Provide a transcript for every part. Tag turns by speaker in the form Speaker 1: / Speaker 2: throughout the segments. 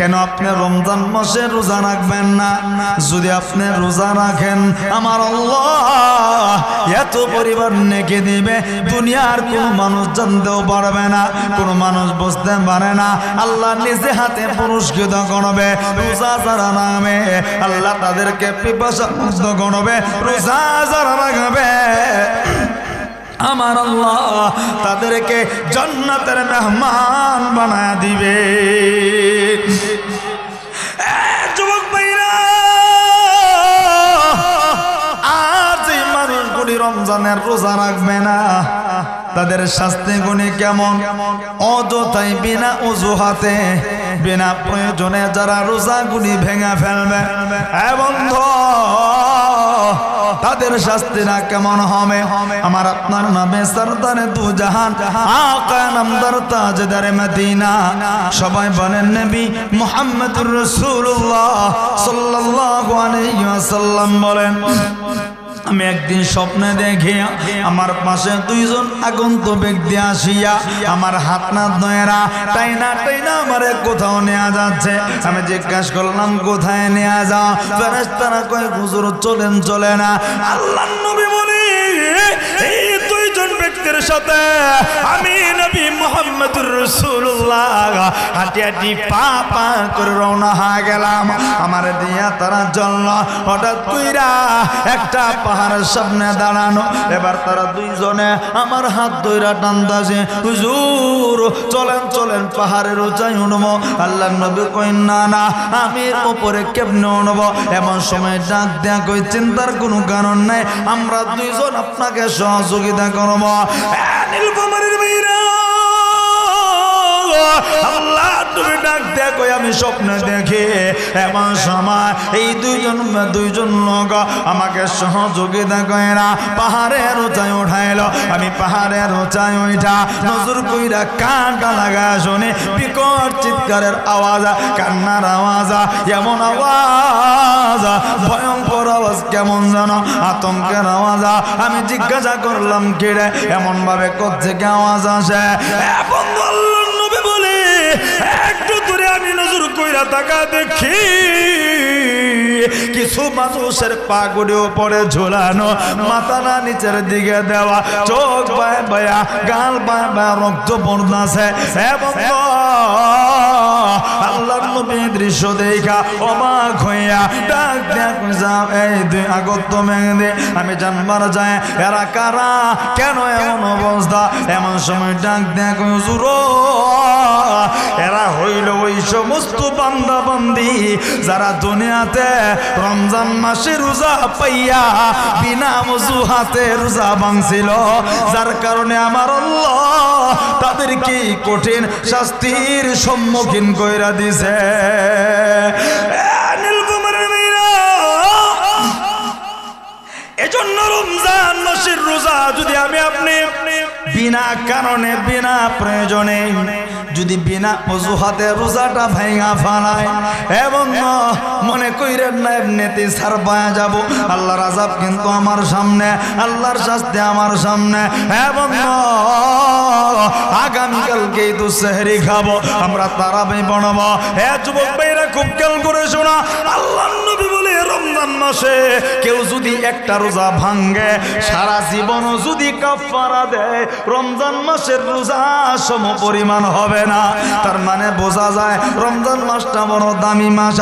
Speaker 1: কেন আপনি রমজান মাসে রোজা রাখবেন না? যদি আপনি রোজা রাখেন, আমার আল্লাহ এত পরিবার নেকে দিবে, দুনিয়ার কোন মানুষ জানতেও পারবে না, কোন মানুষ বুঝতে পারে না। আল্লাহ নিজে হাতে পুরস্কৃত করবে, রোজা যারা নামে, আল্লাহ তাদেরকে পিপাসা করবে, রোজা যারা রাখবে, আমার আল্লাহ তাদেরকে জান্নাতের মেহমান বানায় দিবে। রমজানের রোজা রাখবে না। তাদের শাস্তি গুণে কেমন? অযথাই বিনা অজুহাতে, বিনা প্রয়োজনে যারা রোজা রোজাগুলি ভেঙে ফেলবে। এবং তাদের শাস্তিরা কেমন হবে? আমার আপনার নামে সরদারে দু জাহান নামদার তাজদারে মদিনা। সবাই বলেন, নবী মুহাম্মদুর রাসূলুল্লাহ সাল্লাল্লাহু আলাইহি বলেন আমি একদিন স্বপ্নে দেখি আমার পাশে দুইজন আগন্ত ব্যক্তি আসিয়া আমার হাত না দয়েরা তাই না তাই না আমার কোথাও নেওয়া যাচ্ছে? আমি জিজ্ঞাসা করলাম, কোথায় নেওয়া যা? ফেরেশতারা কয়, হুজুর, চলেন, চলে না। আল্লাহ নবী বলি এই দুইজন ব্যক্তির সাথে আমি নবী মোহাম্মদুর রসুল্লাহ হাঁটি হাঁটি পা পা করে রওনা গেলাম। আমার দিয়া তারা জল হঠাৎ একটা পাহাড়ের সামনে দাঁড়ানো। এবার তারা দুইজনে আমার হাত টানতাছে। হুজুর, চলেন চলেন পাহাড়ের উঁচাই উঠব। আল্লাহ নবী কই না আমি উপরে কেমনে উঠব? এমন সময় ডাক দেয়া কই চিন্তার কোনো কারণ নাই। আমরা দুইজন আপনাকে সহযোগিতা করব। নীলফামারীর মেয়েরা তুমি ডাক দেখো, আমি স্বপ্নে দেখি। এমন সময় এই দুইজন দুইজন লোক আমাকে সহযোগিতা করে না পাহাড়ের উঁচায় উঠাইল। আমি পাহাড়ের উঁচায় উঠা, নজর কইরা কানটা লাগা শুনে, বিকট চিৎকারের আওয়াজ, কান্নার আওয়াজ, এমন আওয়াজ, ভয়ঙ্কর আওয়াজ কেমন যেন, আতঙ্কের আওয়াজ। আমি জিজ্ঞাসা করলাম কিরে এমন ভাবে কোথেকে আওয়াজ আসে? আমি নজর কইরা তাকা দেখি। কিছু মানুষের পাগুড়ি উপরে ঝোলানো, মাথা না নিচের দিকে দেওয়া, চোখ বায় বায়া, গাল বায় বায়া রক্ত পড়তাছে। এবং নবী দৃশ্য দেখা অবাক হইয়া ডাক দেখ যাও, এই দুই আগত মেঘদে আমি জানবার যায় এরা কারা? কেন এমন অবস্থা? এমন সময় ডাক দেখ হুজুর যারা দুনিয়াতে রমজান মাসে রোজা পাইয়া বিনা মজুহাতে রোজা ভাঙছিল যার কারণে আমার আল্লাহ তাদেরকে কঠিন শাস্তির সম্মুখীন কইরা দিছে। এজন্য রমজান মাসের রোজা যদি আমি আপনি বিনা কারণে, বিনা প্রয়োজনে যদি বিনা অজুহাতে রোজাটা ভাঙা ফালায় এবং মনে কইরেন না এমনিতে সার পায়া যাব। আল্লাহর আজাব কিন্তু আমার সামনে, আল্লাহর শাস্তি আমার সামনে। এবং আগামীকালকেই তো সেহরি খাব, আমরা তারাবি বানাবো। হ্যাঁ যুবক ভাইরা, খুব খেয়াল করে শোনা আল্লাহ রমজান মাসে কেউ যদি একটা রোজা ভাঙ্গে সারা জীবন যদি কাফারা দেয়, রমজান মাসের রোজা সম পরিমাণ হবে না। তার মানে বোঝা যায় রমজান মাসটা বড় দামি মাস,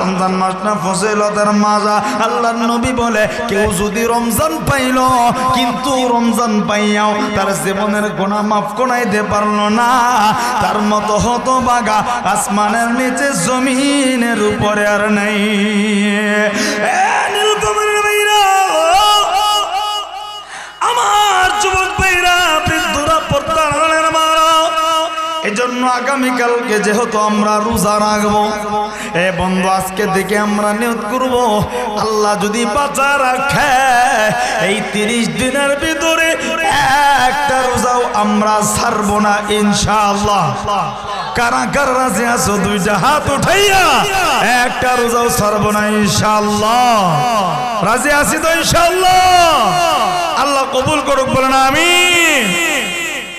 Speaker 1: রমজান মাসটা ফসিলতের মাজা আল্লাহ নবী বলে, কেউ যদি রমজান পাইল, কিন্তু রমজান পাইয়াও তার জীবনের গোনা মাফ কোনাইতে পারল না। তার মতো হতো বাগা আসমানের নিচে, জমিনের উপরে আর নেই। আমার যুবক এজন্য আগামীকালকে যেহেতু আমরা রোজা রাখব, এ বন্ধু, আজকে থেকে আমরা নিয়ত করব, আল্লাহ যদি বাঁচা রাখে, এই তিরিশ দিনের ভিতরে একটা রোজাও আমরা ছাড়বো না, ইনশাআল্লাহ। কারা কারা রাজি আছো, দুইটা হাত উঠাইয়া, একটা রোজাও ছাড়বো না, ইনশাআল্লাহ। রাজি আছি তো, ইনশাআল্লাহ। আল্লাহ কবুল করুক, বলেন আমি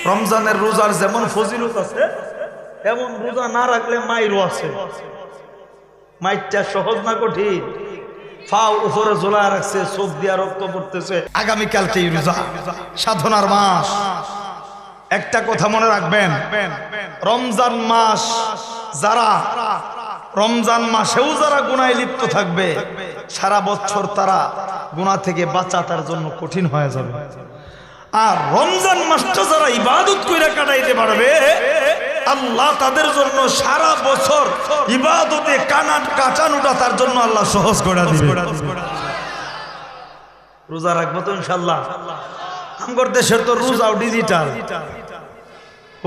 Speaker 1: রমজানের রোজার যেমন ফজিলত আছে, তেমন রোজা না রাখলে মাইরও আছে। মাইটটা সহজ না কঠিন। ফাও উপরে ঝোলা রাখছে, চোখ দিয়া রক্ত পড়তেছে। আগামীকালকেই রোজা, সাধনার মাস। একটা কথা মনে রাখবেন। রমজান মাস যারা, রমজান মাসেও যারা গুনায় লিপ্ত থাকবে, সারা বছর তারা গুণা থেকে বাঁচা তার জন্য কঠিন হয়ে যাবে। আর রমজান মাসটা যারা ইবাদত করে কাটাইতে পারবে, আল্লাহ তাদের জন্য সারা বছর ইবাদতে কানাট কাটানোটা তার জন্য আল্লাহ সহজ করে দিবে। রোজা রাখব তো ইনশাল্লাহ আমগর দেশের তো রোজাও ডিজিটাল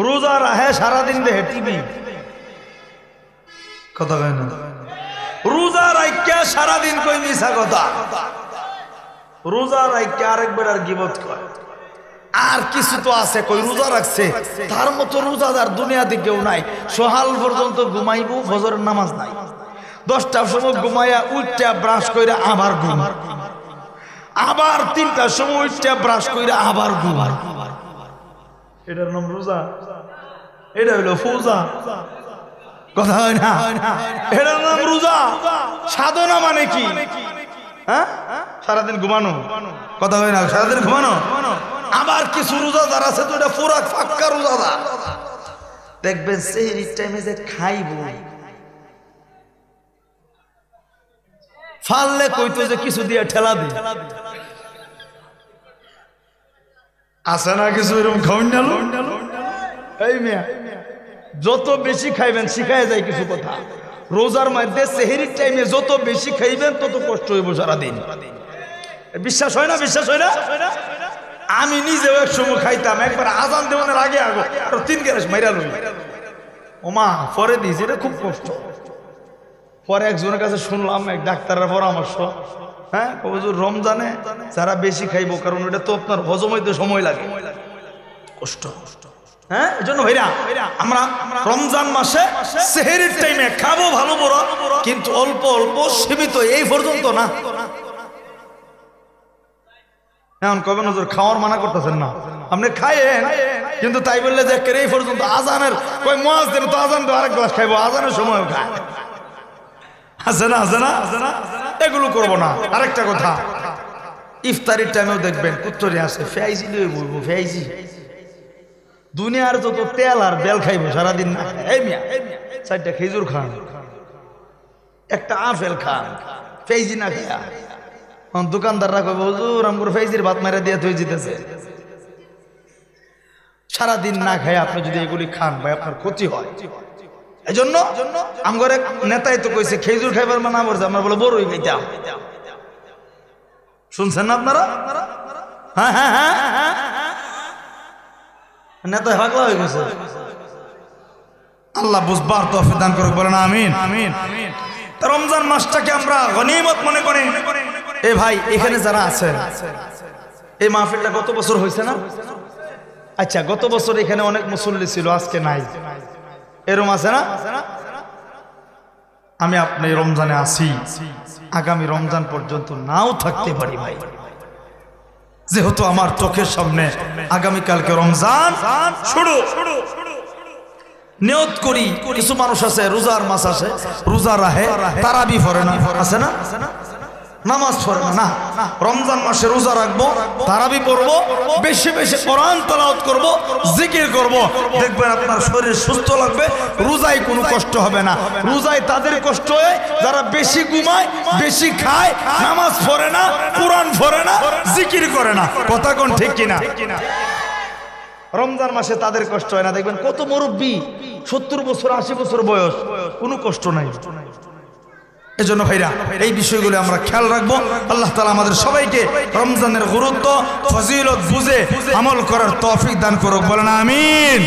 Speaker 1: রোজা রাহে সারাদিন দেহে টিভি। কথা কয় না? রোজা রাইকা সারাদিন কই মিশা কথা? রোজা রাইকা আরেকবার আর গিবত কয়। আর কিছু তো আছে কই রোজা রাখছে। তার মতো রোজাদার দুনিয়াতে কেউ নাই। সহাল পর্যন্ত ঘুমাইবো, ফজরের নামাজ নাই। দশটার সময় ঘুমাইয়া উঠটা ব্রাশ কইরা আবার ঘুম। আবার তিনটার সময় উঠটা ব্রাশ কইরা আবার ঘুম। এটার নাম রোজা। এটা হইল ফৌজা। কথা হয় না? এটার নাম রোজা। সাধনা মানে কি? হ্যাঁ? সারাদিন ঘুমানো? কথা হয় না? সারাদিন ঘুমানো? আবার কিছু রোজাদার আছে তো এটা পুরা ফাক্কা রোজাদার। দেখবেন সেই টাইমে যে খাইব। ফাললে কইতো যে কিছু দিয়ে ঠেলা আছে না কিছু এরকম খাওয়ান এই মিয়া, যত বেশি খাইবেন, শিখায় যায় কিছু কথা। রোজার মধ্যে সেহেরির টাইমে যত বেশি খাইবেন, তত কষ্ট হইব সারাদিন। বিশ্বাস হয় না? বিশ্বাস হয় না? আমি নিজেও এক সময় খাইতাম, একবার আজান দেওয়ানোর আগে আগো, আর তিন গ্যাস লই ওমা, পরে দিয়েছি, এটা খুব কষ্ট। পরে একজনের কাছে শুনলাম, এক ডাক্তারের পরামর্শ হ্যাঁ? হুজুর, রমজানে যারা বেশি খাইবো, কারণ ওটা তো আপনার হজম হইতে সময় লাগে। কষ্ট। হ্যাঁ? মাসে টাইমে বড় কিন্তু নজর, খাওয়ার মানা করতেছেন না? আপনি খাইয়েন, কিন্তু তাই বললে যে এই পর্যন্ত আজানের, কই মাছ দেন তো আজান তো আরেক গ্লাস খাইবো, আজানের সময় খায়। আছে না আছে না আছে না? এগুলো করব না। আরেকটা কথা। ইফতারির টাইমেও দেখবেন উত্তরে আসে ফেয়াইজি লয়ে বলব, ফেয়াইজি। দুনিয়ার যত তেল আর বেল খাইবো সারাদিন না। এই মিয়া চারটা খেজুর খান। একটা আপেল খান। ফেইজি না খায়া। দোকানদাররা কইব, হুজুর, আমগুর ফেইজির ভাত মারা দিয়ে তুই জিতেছে। সারাদিন না খায় আপনি যদি এগুলি খান, ভাই, আপনার ক্ষতি হয়। এই জন্য আমগর এক নেতাই তো কইছে, খেজুর খাইবার মানা করছে আমরা বলে বড়ই খাইতাম শুনছেন না আপনারা? হ্যাঁ হ্যাঁ হ্যাঁ হ্যাঁ নেতা পাগলা হয়ে গেছে। আল্লাহ বুঝবার তো দান করে বলেন আমিন। আমিন রমজান মাসটাকে আমরা গনিমত মনে করি। এ ভাই, এখানে যারা আছেন, এই মাহফিলটা গত বছর হয়েছে না? আচ্ছা গত বছর এখানে অনেক মুসল্লি ছিল, আজকে নাই। এরম আছে না? আমি আপনি রমজানে আসি আগামী রমজান পর্যন্ত নাও থাকতে পারি ভাই। যেহেতু আমার চোখের সামনে আগামীকালকে রমজান নিয়ত করি, কিছু মানুষ আছে, রোজার মাস আছে, রোজা রাহে, তারাবি পড়ে না, আছে না? নামাজ পড়ে না না। রমজান মাসে রোজা রাখব, তারাবি পড়ব, বেশি বেশি কোরআন তালাওয়াত করব, জিকির করব। দেখবেন আপনার শরীর সুস্থ লাগবে, রোজায় কোনো কষ্ট হবে না। রোজায় তাদের কষ্ট হয়, যারা বেশি ঘুমায়, বেশি খায়, নামাজ পড়ে না, কোরআন পড়ে না, জিকির করে না। কথা কোন ঠিক কিনা? রমজান মাসে তাদের কষ্ট হয় না। দেখবেন কত মুরব্বী সত্তর বছর, আশি বছর বয়স, কোনো কষ্ট নাই। এজন্য ভাইরা, এই বিষয়গুলো আমরা খেয়াল রাখব। আল্লাহ তালা আমাদের সবাইকে রমজানের গুরুত্ব, ফজিলত বুঝে আমল করার তৌফিক দান করুক। বলে বলেন আমিন।